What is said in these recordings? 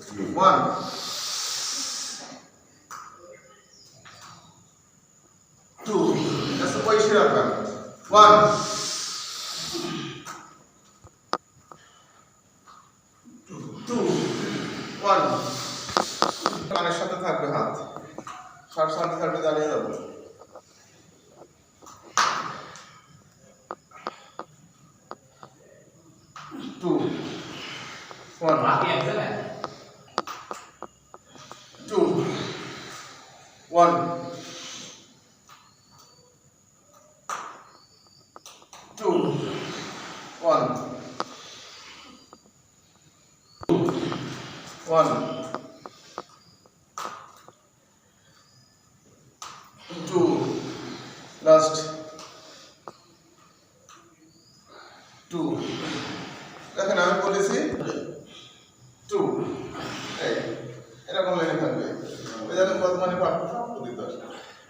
1 2 that's the way should one. 1 কানের সাথে থাকবে, হাত। সার সাথে থাকবে দাঁড়িয়ে যাব। One, two, one, two, one, two, last, two. দেখেন আমি বলেছি টু এই এরকম লেগে থাকবে ওই দেখেন কত মানে পাঠ সব দিত জেনে যায় আচ্ছা যান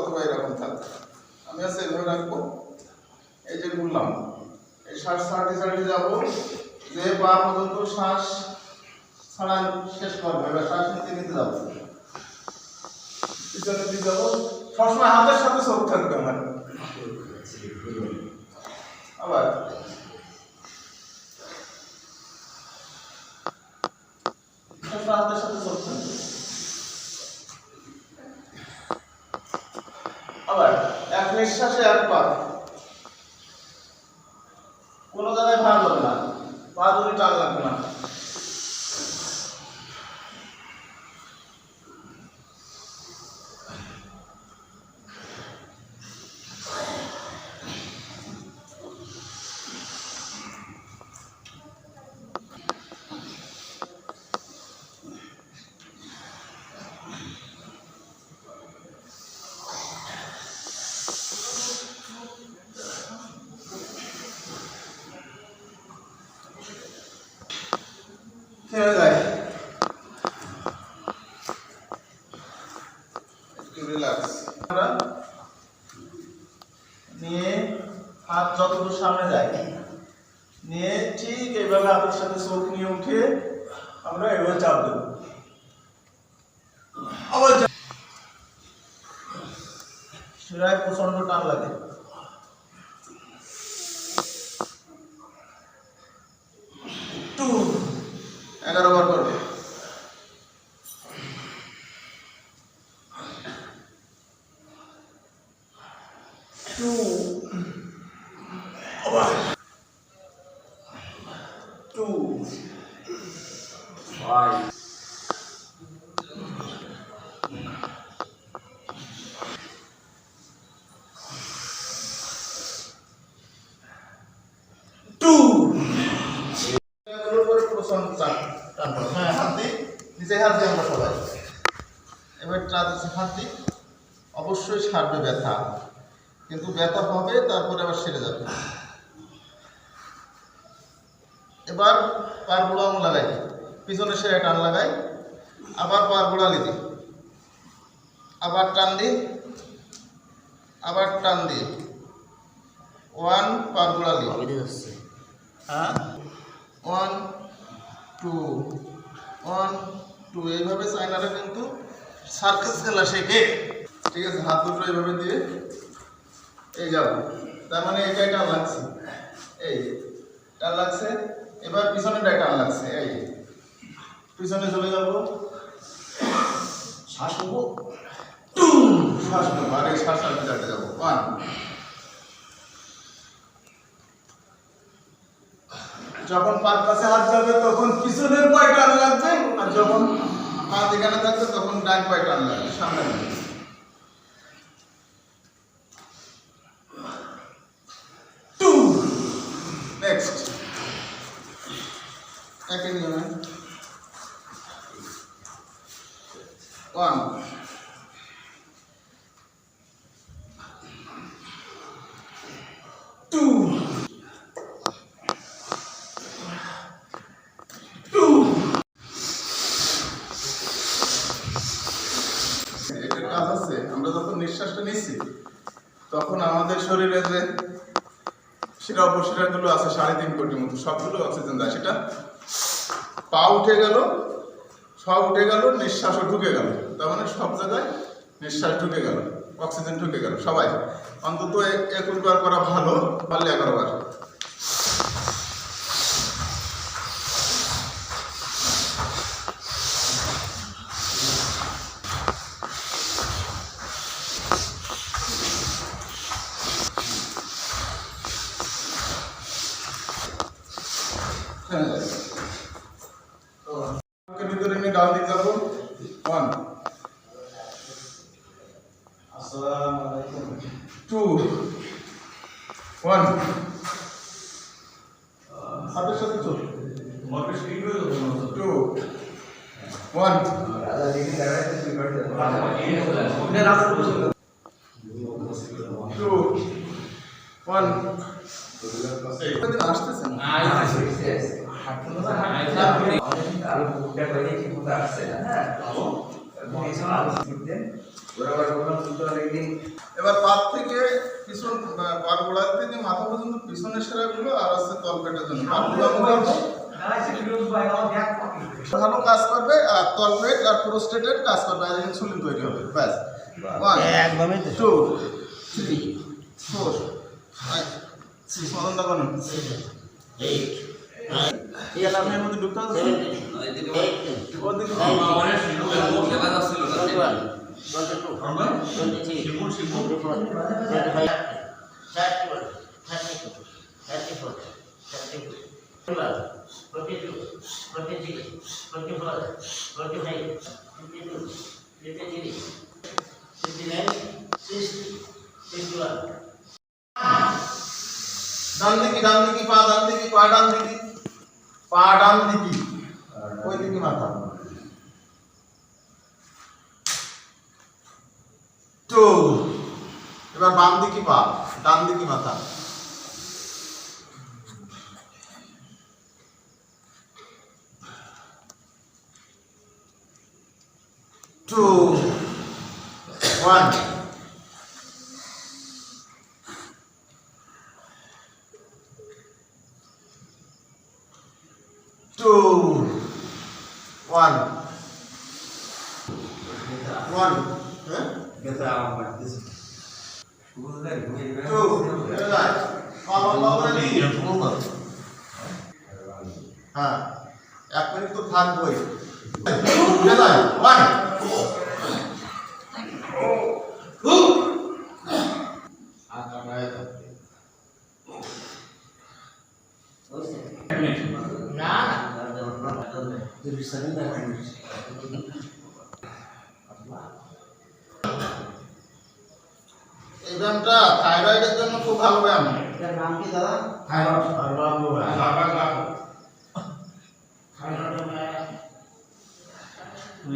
অথবা এরকম থাকবে। আমি আছে এভাবে রাখব। এই যে বললাম, এই শ্বাস ছাড়তে ছাড়তে যাব। যে পা পর্যন্ত শ্বাস ছাড়া শেষ করবে এবার শ্বাস নিতে নিতে যাব। পিছনে দিয়ে যাব। সবসময় হাতের সাথে চোখ থাকবে আমার আবার সবসময় হাতের সাথে চোখ থাকবে আবার এক নিঃশ্বাসে এক পা কোনো জায়গায় ভার হবে না পা দুটি টান লাগবে না থেমে যায় আমরা নিয়ে হাত যতদূর সামনে যায় নিয়ে ঠিক এইভাবে হাতের সাথে চোখ নিয়ে উঠে আমরা এভাবে চাপ দেব। আবার প্রচণ্ড টান লাগে টু এগারো বার করবে টু টু টু টানবো হ্যাঁ। হাত দিই নিচে হাত দিই আমরা সবাই। এবার চাপ হাত দিই অবশ্যই সারবে ব্যথা। কিন্তু ব্যথা হবে তারপরে আবার সেরে যাবে। এবার পার গোড়া আঙুল লাগাই দিই। পিছনে সেরে টান লাগাই। আবার পার গোড়ালি দিই। আবার টান দিই। আবার টান দিই। ওয়ান পার গোড়ালি হ্যাঁ। ওয়ান টু ওয়ান টু এইভাবে চাইনারা কিন্তু সার্কাস খেলা শেখে ঠিক আছে, হাত দুটো এইভাবে দিয়ে এই যাব তার মানে এই জায়গা লাগছে। এই টান লাগছে, এবার পিছনেটায় টান লাগছে, এই পিছনে চলে যাব। শ্বাস নেব। শ্বাস নেব, আর এই শ্বাস যাতে যাব। ওয়ান যখন পার পাশে হাত যাবে, তখন পিছনের পায়ে টান লাগবে, আর যখন হাত এখানে থাকবে, তখন ডান পায়ে টান লাগবে, সামনে নেক্সট ওয়ান টু টু এটার কাজ আছে আমরা যখন নিঃশ্বাসটা নিচ্ছি। তখন আমাদের শরীরে যে শিরা উপশিরাগুলো আছে, সাড়ে তিন কোটির মতো, সবগুলো অক্সিজেন দেয়। সেটা পা উঠে গেল সব উঠে গেল, নিঃশ্বাসও ঢুকে গেল। তার মানে সব জায়গায় নিঃশ্বাস ঢুকে গেল অক্সিজেন ঢুকে গেল। সবাই, অন্তত একুশ বার করা ভালো, পারলে এগারো বার হ্যাঁ তো বুকের ভিতরে নিয়ে ডান দিক যাব ওয়ান আসসালামু আলাইকুম টু ওয়ান হাতের সাথে চল টু ওয়ান টু ওয়ান আসতেছে না আরও বুকটা করে কি বুকটা আসছে না এবার পাত থেকে পিছন পার গোড়া থেকে মাথা পর্যন্ত পিছনের সেরাগুলো আর আছে তলপেটের জন্য। ভালো কাজ করবে আর তলপেট আর প্রোস্টেটের কাজ করবে আর ইনসুলিন তৈরি হবে। ব্যাস। ওয়ান একদমই two three four five six মদনটা করুন এই অ্যালার্মের মধ্যে ঢুকতে হবে ওদিকে ডান দিকে ডান দিকে পা ডান দিকে পা ডান দিকে পা ডান দিকে ওই দিকে মাথা টু এবার বাম দিকে পা ডান দিকে মাথা two one two, one, one, huh? two, right. Follow, follow, ready? হ্যাঁ এক মিনিট তো থাকবোই ওয়ান ব্যায়ামটা থাইরয়েডের জন্য খুব ভালো ব্যায়াম নাম কি দাদা?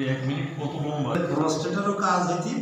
এক মিনিট কত লম্বা? প্রস্টেটেরও কাজ হইতি